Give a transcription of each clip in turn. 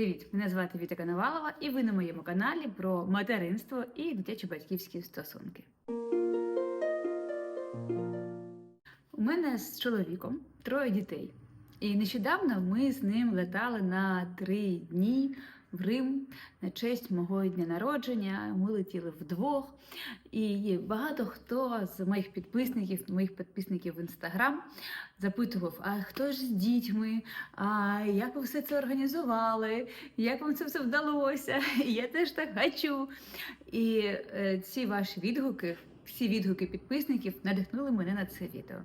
Привіт! Мене звати Віта Коновалова, і ви на моєму каналі про материнство і дитячо-батьківські стосунки. У мене з чоловіком троє дітей. І нещодавно ми з ним летали на три дні в Рим на честь мого дня народження. Ми летіли вдвох. І багато хто з моїх підписників, моїх підписників в інстаграм запитував: а хто ж з дітьми? А як ви все це організували? Як вам це все вдалося? Я теж так хочу. І е, ці ваші відгуки. Всі відгуки підписників надихнули мене на це відео.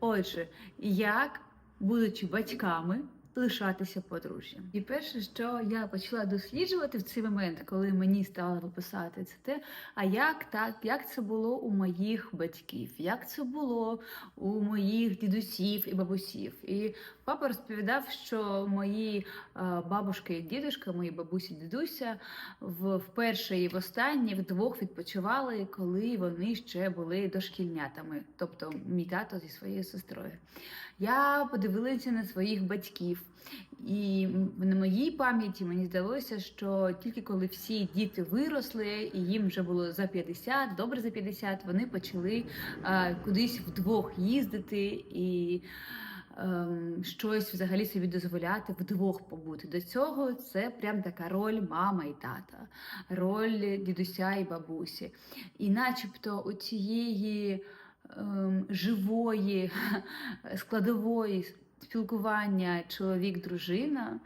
Отже, як, будучи батьками, лишатися подружжям. І перше, що я почала досліджувати в цей момент, коли мені стало виписати, це те, а як так, як це було у моїх батьків, як це було у моїх дідусів і бабусів. І папа розповідав, що мої е, бабушки і дідушка, мої бабусі дідуся в вперше і востаннє вдвох відпочивали, коли вони ще були дошкільнятами, тобто мій тато зі своєю сестрою. Я подивилася на своїх батьків, і на моїй пам'яті мені здалося, що тільки коли всі діти виросли, і їм вже було за 50, добре за 50, вони почали а, кудись вдвох їздити і. ем, Щось взагалі собі дозволяти вдвох побути. До цього це прям така роль мама і тата, роль дідуся і бабусі. І начебто у цієї живої складової спілкування чоловік-дружина,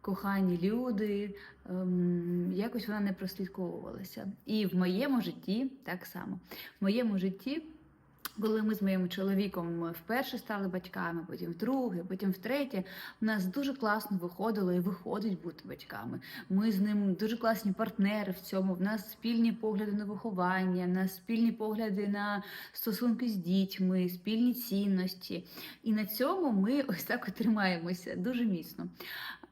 кохані люди, ем, якось вона не прослідковувалася. І в моєму житті так само. В моєму житті. Коли ми з моїм чоловіком вперше стали батьками, потім вдруге, потім втретє, у нас дуже класно виходило і виходить бути батьками. Ми з ним дуже класні партнери в цьому. В нас спільні погляди на виховання, в нас спільні погляди на стосунки з дітьми, спільні цінності. І на цьому ми ось так от тримаємося дуже міцно.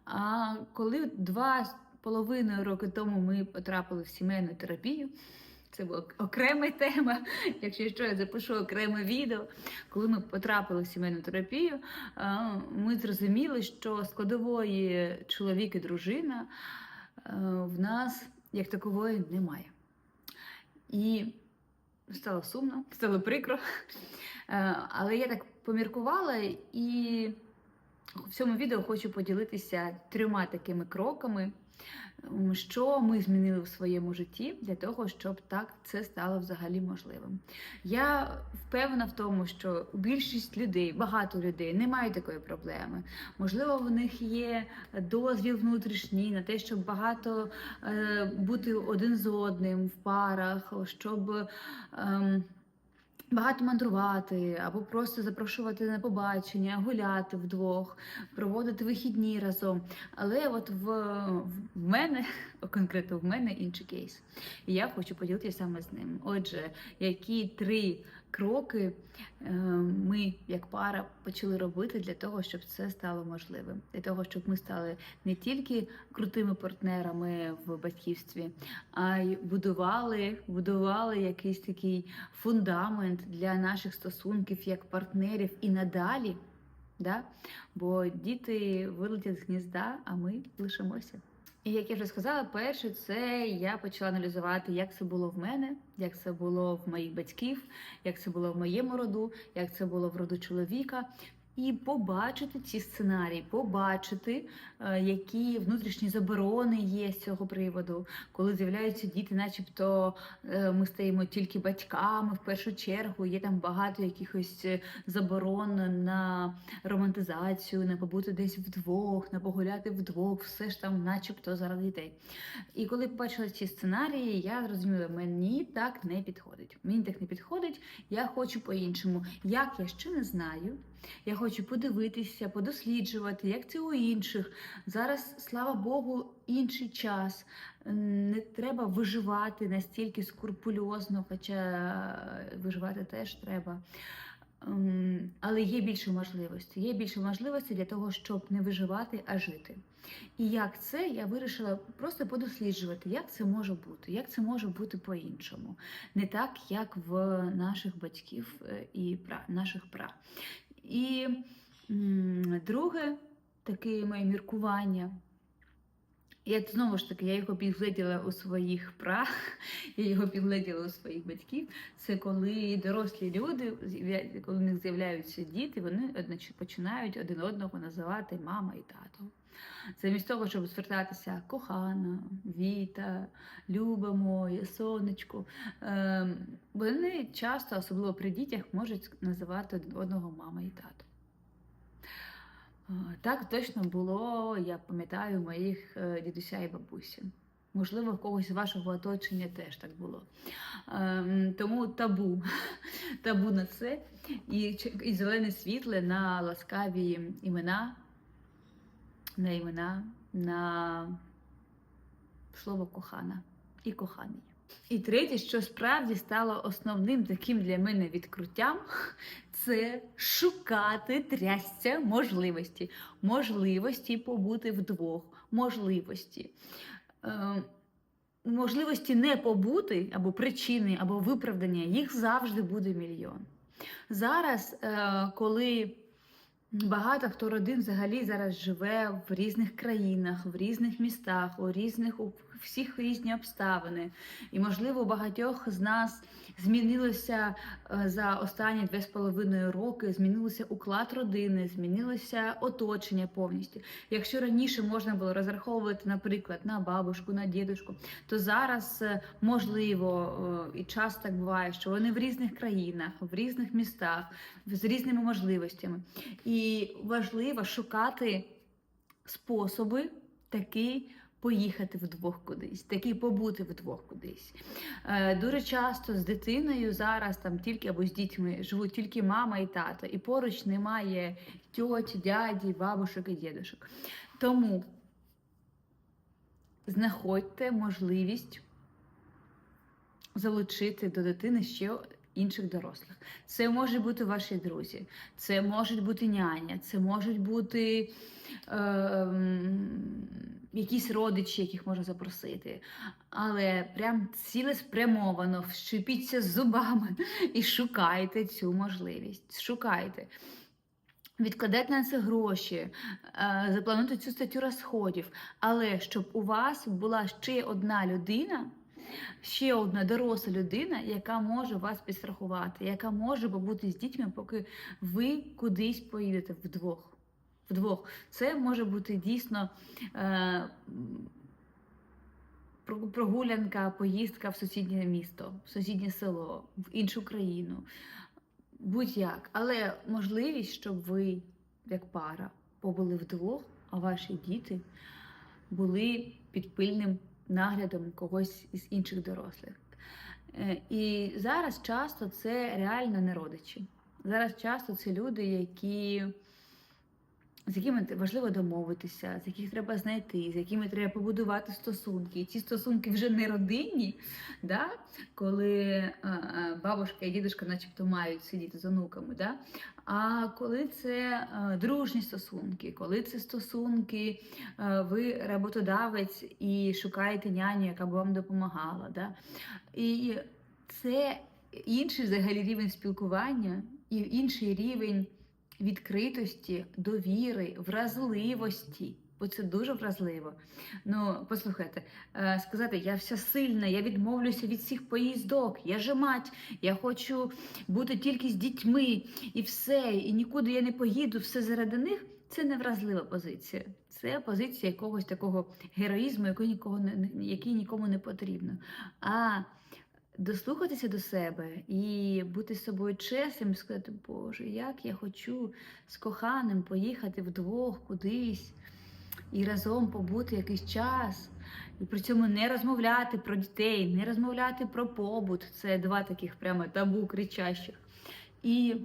А коли два з половиною роки тому ми потрапили в сімейну терапію. Це була окрема тема. Якщо що, я запишу окреме відео. Коли ми потрапили в сімейну терапію, ми зрозуміли, що складової чоловік і дружина в нас як такової немає. І стало сумно, стало прикро. Але я так поміркувала і в цьому відео хочу поділитися трьома такими кроками, що ми змінили в своєму житті для того, щоб так це стало взагалі можливим. Я впевнена в тому, що більшість людей, багато людей не мають такої проблеми. Можливо, в них є дозвіл внутрішній на те, щоб багато е, бути один з одним в парах, щоб. Багато мандрувати або просто запрошувати на побачення, гуляти вдвох, проводити вихідні разом. Але от в, в мене, конкретно в мене інший кейс. І я хочу поділитися саме з ним. Отже, які три кроки е, ми, як пара, почали робити для того, щоб це стало можливим, для того, щоб ми стали не тільки крутими партнерами в батьківстві, а й будували, будували якийсь такий фундамент для наших стосунків як партнерів і надалі. Да? Бо діти вилетять з гнізда, а ми лишимося. І як я вже сказала, перше, це я почала аналізувати, як це було в мене, як це було в моїх батьків, як це було в моєму роду, як це було в роду чоловіка. І побачити ці сценарії, побачити, е, які внутрішні заборони є з цього приводу, коли з'являються діти, начебто е, ми стаємо тільки батьками в першу чергу. Є там багато якихось е, заборон на романтизацію, на побути десь вдвох, на погуляти вдвох, все ж там, начебто, заради дітей. І коли побачила ці сценарії, я зрозуміла, мені так не підходить. Мені так не підходить, я хочу по-іншому. Як я ще не знаю. Я хочу подивитися, подосліджувати, як це у інших. Зараз, слава Богу, інший час. Не треба виживати настільки скрупульозно, хоча виживати теж треба. Ем, Але є більше можливостей. Є більше можливостей для того, щоб не виживати, а жити. І як це я вирішила просто подосліджувати, як це може бути, як це може бути по-іншому, не так, як в наших батьків е, і пра, наших пра. І друге таке моє міркування. Я знову ж таки, я його підгледіла у своїх пра, я його підгледіла у своїх батьків. Це коли дорослі люди, коли в них з'являються діти, вони починають один одного називати мама і тато. Замість того, щоб звертатися кохана, Віта, Люба моя, сонечко. Ем, вони часто, особливо при дітях, можуть називати один одного мама і тато. Е, Так точно було, я пам'ятаю, моїх е, дідуся і бабусі. Можливо, в когось вашого оточення теж так було. Ем, Тому табу. Табу на це. І, і зелене світле на ласкаві імена, на імена, на слово кохана і коханий. І третє, що справді стало основним таким для мене відкриттям, це шукати трясця можливості, можливості побути вдвох, можливості. Е, можливості не побути, або причини, або виправдання, їх завжди буде мільйон. Зараз, е, коли багато хто родин взагалі зараз живе в різних країнах, в різних містах, у різних всіх різні обставини. І, можливо, у багатьох з нас змінилося е, за останні дві з половиною роки, змінився уклад родини, змінилося оточення повністю. Якщо раніше можна було розраховувати, наприклад, на бабушку, на дідушку, то зараз е, можливо е, і часто так буває, що вони в різних країнах, в різних містах, з різними можливостями. І важливо шукати способи таки поїхати вдвох кудись, таки побути вдвох кудись. Е, Дуже часто з дитиною зараз там тільки або з дітьми живуть тільки мама і тато, і поруч немає тьоті, дяді, бабушок і дідушок. Тому знаходьте можливість залучити до дитини ще інших дорослих. Це можуть бути ваші друзі, це можуть бути няня, це можуть бути е, якісь родичі, яких можна запросити. Але прям цілеспрямовано вщипіться зубами і шукайте цю можливість. Шукайте. Відкладайте на це гроші, е, заплануйте цю статтю розходів, але щоб у вас була ще одна людина, ще одна доросла людина, яка може вас підстрахувати, яка може побути з дітьми, поки ви кудись поїдете вдвох. Вдвох. Це може бути дійсно е, прогулянка, поїздка в сусіднє місто, в сусіднє село, в іншу країну. Будь-як. Але можливість, щоб ви, як пара, побули вдвох, а ваші діти були під пильним наглядом когось із інших дорослих. Е, І зараз часто це реально не родичі. Зараз часто це люди, які, з якими важливо домовитися, з яких треба знайти, з якими треба побудувати стосунки. І ці стосунки вже не родинні, да? коли е, бабушка і дідушка начебто мають сидіти з онуками. Да? А коли це дружні стосунки, коли це стосунки, ви роботодавець і шукаєте няню, яка б вам допомагала. Да? І це інший взагалі рівень спілкування і інший рівень відкритості, довіри, вразливості. Бо це дуже вразливо. Ну, послухайте, е, сказати, я вся сильна, я відмовлюся від всіх поїздок, я же мать, я хочу бути тільки з дітьми і все, і нікуди я не поїду, все заради них. Це не вразлива позиція. Це позиція якогось такого героїзму, який нікого не який нікому не потрібно. А дослухатися до себе і бути з собою чесним, сказати, Боже, як я хочу з коханим поїхати вдвох кудись і разом побути якийсь час. І при цьому не розмовляти про дітей, не розмовляти про побут. Це два таких прямо табу кричащих. І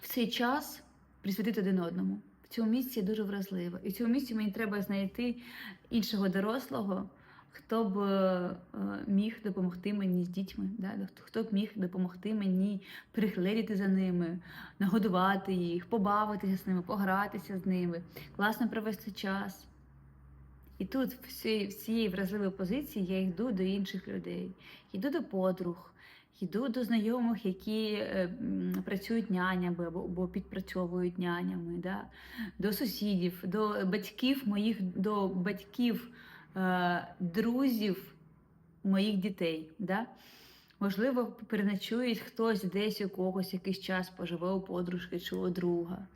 в цей час присвятити один одному. В цьому місці дуже вразливо. І в цьому місці мені треба знайти іншого дорослого, хто б е, міг допомогти мені з дітьми, да? хто б міг допомогти мені пригледіти за ними, нагодувати їх, побавитися з ними, погратися з ними, класно провести час. І тут, в цій, в цій вразливій позиції, я йду до інших людей, йду до подруг, йду до знайомих, які е, працюють нянями або, підпрацьовують нянями, да? до сусідів, до батьків моїх, до батьків друзів моїх дітей. Да? Можливо, переночують хтось десь у когось якийсь час поживе у подружки чи у друга.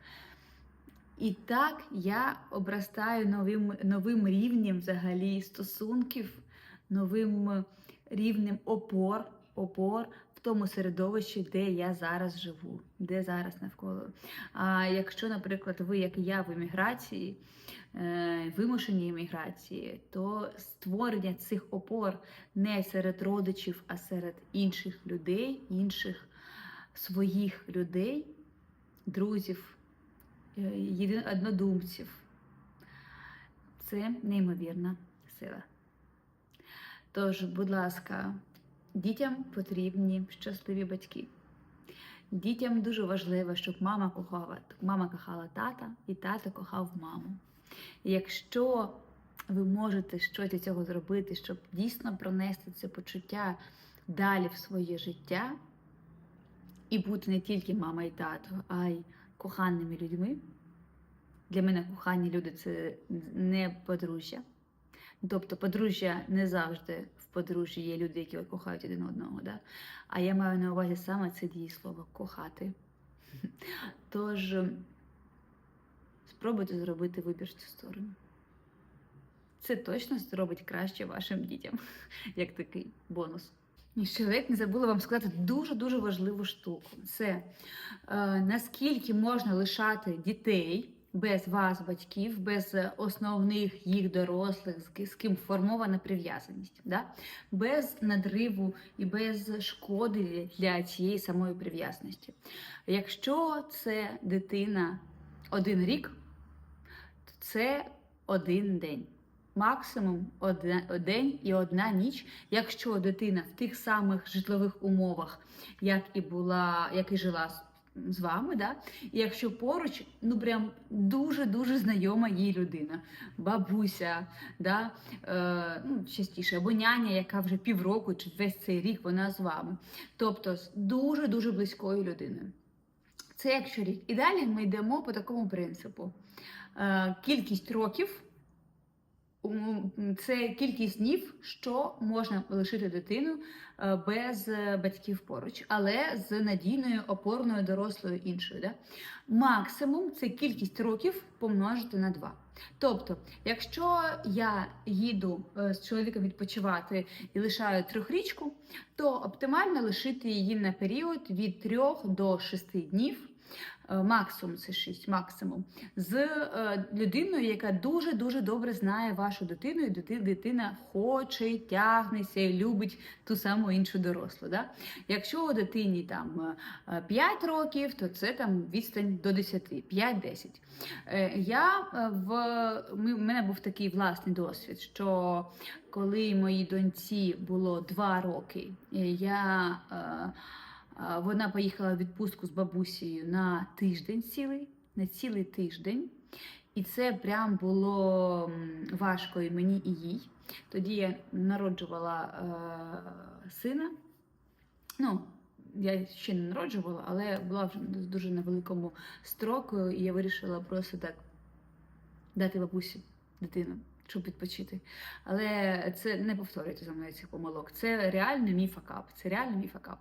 І так я обростаю новим, новим рівнем взагалі стосунків, новим рівнем опор, опор в тому середовищі, де я зараз живу, де зараз навколо. А якщо, наприклад, ви, як і я, в еміграції, е, вимушеній еміграції, то створення цих опор не серед родичів, а серед інших людей, інших своїх людей, друзів, е, однодумців. Це неймовірна сила. Тож, будь ласка, дітям потрібні щасливі батьки. Дітям дуже важливо, щоб мама кохала, мама кохала тата і тато кохав маму. І якщо ви можете щось для цього зробити, щоб дійсно пронести це почуття далі в своє життя і бути не тільки мама і тато, а й коханими людьми. Для мене кохані люди це не подружжя. Тобто подружжя не завжди в подружжі є люди, які кохають один одного. Да? А я маю на увазі саме це дієслово кохати. Тож спробуйте зробити вибір в цю сторону. Це точно зробить краще вашим дітям, як такий бонус. І ще ледь не забула вам сказати дуже-дуже важливу штуку. Це е, наскільки можна лишати дітей без вас, батьків, без е, основних їх дорослих, з ким формована прив'язаність, да? без надриву і без шкоди для цієї самої прив'язаності. Якщо це дитина один рік, то це один день. Максимум один день і одна ніч, якщо дитина в тих самих житлових умовах, як і була, як і жила з- вами, да? якщо поруч ну прям дуже-дуже знайома їй людина, бабуся, да? е, ну, частіше, або няня, яка вже півроку чи весь цей рік вона з вами. Тобто з дуже-дуже близькою людиною. Це якщо рік. І далі ми йдемо по такому принципу. Е, кількість років це кількість днів, що можна лишити дитину без е, батьків поруч, але з надійною опорною дорослою іншою. Да? Максимум це кількість років помножити на 2. Тобто, якщо я їду е, з чоловіком відпочивати і лишаю трьохрічку, то оптимально лишити її на період від 3 до 6 днів. Е, Максимум це 6, максимум з е, людиною, яка дуже дуже добре знає вашу дитину, і дитина хоче, тягнеться і любить ту саму іншу дорослу. Да? Якщо у дитині там е, 5 років, то це там відстань до 10, 5-10. Е, Я е, в мене був такий власний досвід, що коли моїй доньці було 2 роки, е, я. Вона поїхала в відпустку з бабусею на тиждень цілий, на цілий тиждень. І це прям було важко і мені, і їй. Тоді я народжувала е, сина. Ну, я ще не народжувала, але була вже дуже на великому строку, і я вирішила просто так дати бабусі дитину, щоб відпочити. Але це не повторюйте за мною цих помилок. Це реально мій факап. Це реально мій факап.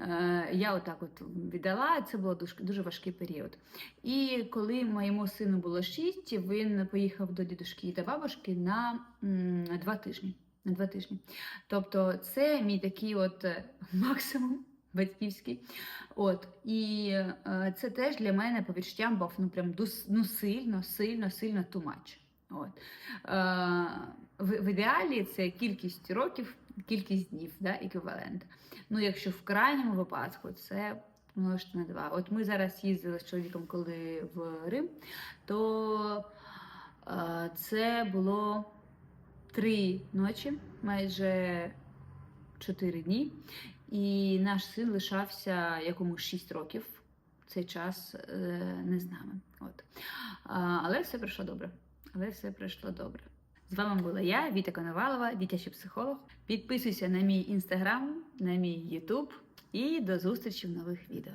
Е, я отак от віддала, це був дуже, дуже важкий період. І коли моєму сину було 6, він поїхав до дідушки та бабушки на м, два тижні. На два тижні. Тобто, це мій такий от е, максимум батьківський. От і е, це теж для мене по відчуттям був ну прям ну, сильно, сильно, сильно much. От. Е, в, в ідеалі це кількість років, кількість днів, да, еквівалент. Ну, якщо в крайньому випадку, це множити на два. От ми зараз їздили з чоловіком, коли в Рим, то е, це було три ночі, майже чотири дні. І наш син лишався якомусь 6 років. Цей час е, не з нами. От. А, але все пройшло добре. Але все пройшло добре. З вами була я, Віта Коновалова, дитячий психолог. Підписуйся на мій інстаграм, на мій Ютуб і до зустрічі в нових відео.